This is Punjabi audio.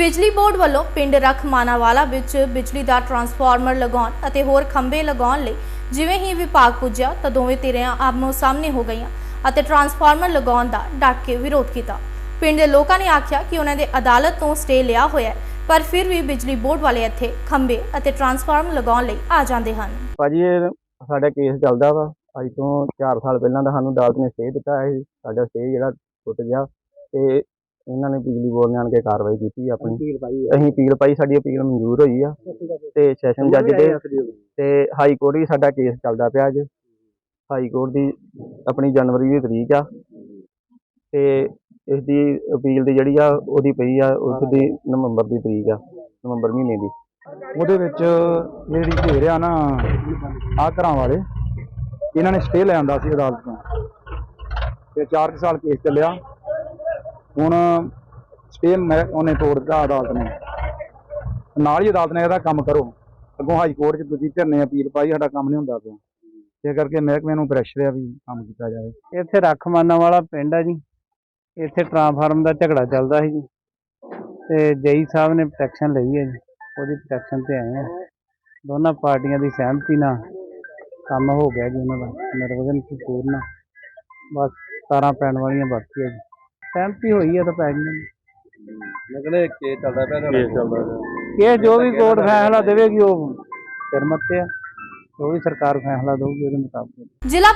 ਬਿਜਲੀ ਬੋਰਡ ਵੱਲੋਂ ਪਿੰਡ ਰਖਮਾਨਾਵਾਲਾ ਵਿੱਚ ਬਿਜਲੀ ਦਾ ਟਰਾਂਸਫਾਰਮਰ ਲਗਾਉਣ ਅਤੇ ਹੋਰ ਖੰਭੇ ਲਗਾਉਣ ਲਈ ਜਿਵੇਂ ਹੀ ਵਿਭਾਗ ਪੁੱਜਿਆ ਤਾਂ ਦੋਵੇਂ ਧਿਰਾਂ ਆਮੋ ਸਾਹਮਣੇ ਹੋ ਗਈਆਂ ਅਤੇ ਟਰਾਂਸਫਾਰਮਰ ਲਗਾਉਣ ਦਾ ਡਟ ਕੇ ਵਿਰੋਧ ਕੀਤਾ। ਪਿੰਡ ਦੇ ਲੋਕਾਂ ਨੇ ਆਖਿਆ ਕਿ ਉਹਨਾਂ ਦੇ ਅਦਾਲਤ ਤੋਂ ਸਟੇ ਲਿਆ ਹੋਇਆ ਪਰ ਫਿਰ ਵੀ ਬਿਜਲੀ ਬੋਰਡ ਵਾਲੇ ਇੱਥੇ ਖੰਭੇ ਅਤੇ ਟਰਾਂਸਫਾਰਮਰ ਲਗਾਉਣ ਲਈ ਆ ਜਾਂਦੇ ਹਨ। ਭਾਜੀ, ਇਹ ਸਾਡਾ ਕੇਸ ਚੱਲਦਾ ਵਾ। ਅੱਜ ਤੋਂ 4 ਸਾਲ ਪਹਿਲਾਂ ਦਾ ਸਾਨੂੰ ਅਦਾਲਤ ਨੇ ਸਟੇ ਦਿੱਤਾ ਹੈ ਸਾਡਾ ਸਟੇ ਜਿਹੜਾ ਟੁੱਟ ਗਿਆ ਤੇ ਇਹਨਾਂ ਨੇ ਬਿਜਲੀ ਬੋਰਡ ਨੇ ਆਣ ਕੇ ਕਾਰਵਾਈ ਕੀਤੀ ਆਪਣੀ। ਅਸੀਂ ਅਪੀਲ ਪਾਈ ਸਾਡੀ ਅਪੀਲ ਮਨਜ਼ੂਰ ਹੋਈ ਆ। ਤੇ ਸੈਸ਼ਨ ਜੱਜ ਦੇ ਤੇ ਹਾਈ ਕੋਰਟ ਵੀ ਸਾਡਾ ਕੇਸ ਚੱਲਦਾ ਪਿਆ ਅੱਜ। ਹਾਈ ਕੋਰਟ ਦੀ ਆਪਣੀ ਜਨਵਰੀ ਦੀ ਤਰੀਕ ਆ। ਤੇ ਇਸ ਦੀ ਅਪੀਲ ਦੀ ਜਿਹੜੀ ਆ ਉਹਦੀ ਪਈ ਆ ਉਸ ਦੀ ਨਵੰਬਰ ਦੀ ਤਰੀਕ ਆ ਨਵੰਬਰ ਮਹੀਨੇ ਦੀ। ਉਹਦੇ ਵਿੱਚ ਜਿਹੜੀ ਢੇਰ ਆ ਨਾ ਆ ਘਰਾਂ ਵਾਲੇ। ਇਹਨਾਂ ਨੇ ਸਟੇ ਲੈ ਆਂਦਾ ਸੀ ਅਦਾਲਤ ਤੋਂ। ਤੇ 4 ਸਾਲ ਕੇਸ ਚੱਲਿਆ। ਹੁਣ ਸਟੇ ਮੈਂ ਉਹਨੇ ਤੋੜ ਦਿੱਤਾ ਅਦਾਲਤ ਨੇ। ਨਾਲ ਹੀ ਅਦਾਲਤ ਨੇ ਇਹਦਾ ਕੰਮ ਕਰੋ। ਅੱਗੋਂ ਹਾਈ ਕੋਰਟ 'ਚ ਦੂਜੀ ਧਿਰ ਨੇ ਅਪੀਲ ਪਾਈ, ਸਾਡਾ ਕੰਮ ਨਹੀਂ ਹੁੰਦਾ ਪਿਆ। ਇਹ ਕਰਕੇ ਮਹਿਕਮੇ ਨੂੰ ਪ੍ਰੈਸ਼ਰ ਆ ਵੀ ਕੰਮ ਕੀਤਾ ਜਾਵੇ। ਇੱਥੇ ਰਖਮਾਨਾ ਵਾਲਾ ਪਿੰਡ ਆ ਜੀ। ਇੱਥੇ ਟਰਾਂਸਫਾਰਮ ਦਾ ਝਗੜਾ ਚੱਲਦਾ ਸੀ ਜੀ। ਤੇ ਜਈ ਸਾਹਿਬ ਨੇ ਪ੍ਰੋਟੈਕਸ਼ਨ ਲਈ ਹੈ ਜੀ। ਉਹਦੀ ਪ੍ਰੋਟੈਕਸ਼ਨ ਤੇ ਆਏ ਆ। ਦੋਨਾਂ ਪਾਰਟੀਆਂ ਦੀ ਸਹਿਮਤੀ ਨਾਲ ਕੰਮ ਹੋ ਗਿਆ ਜੀ ਉਹਨਾਂ ਦਾ। ਨਿਰਵਿਘਨ ਪੂਰਨ ਬਸ ਤਾਰਾਂ ਪੈਣ ਵਾਲੀਆਂ ਬਾਕੀ ਹੈ ਜੀ। ਸਹਿਮਤੀ ਹੋਈ ਹੈ ਤਾਂ ਪੈ ਗਈਆਂ ਜੀ। ਮੈਂ ਕਹਿੰਦਾ ਕੇਸ ਚੱਲਦਾ ਪਿਆ ਕੇਸ ਚੱਲਦਾ ਪਿਆ। ਇਹ ਜੋ ਵੀ ਕੋਰਟ ਫੈਸਲਾ ਦੇਵੇਗੀ ਉਹ ਸਿਰ ਮੱਤੇ ਆ। ਜੋ ਵੀ ਸਰਕਾਰ ਫੈਸਲਾ ਦੇਊਗੀ ਉਹਦੇ ਮੁਤਾਬਕ। ਜ਼ਿਲ੍ਹਾ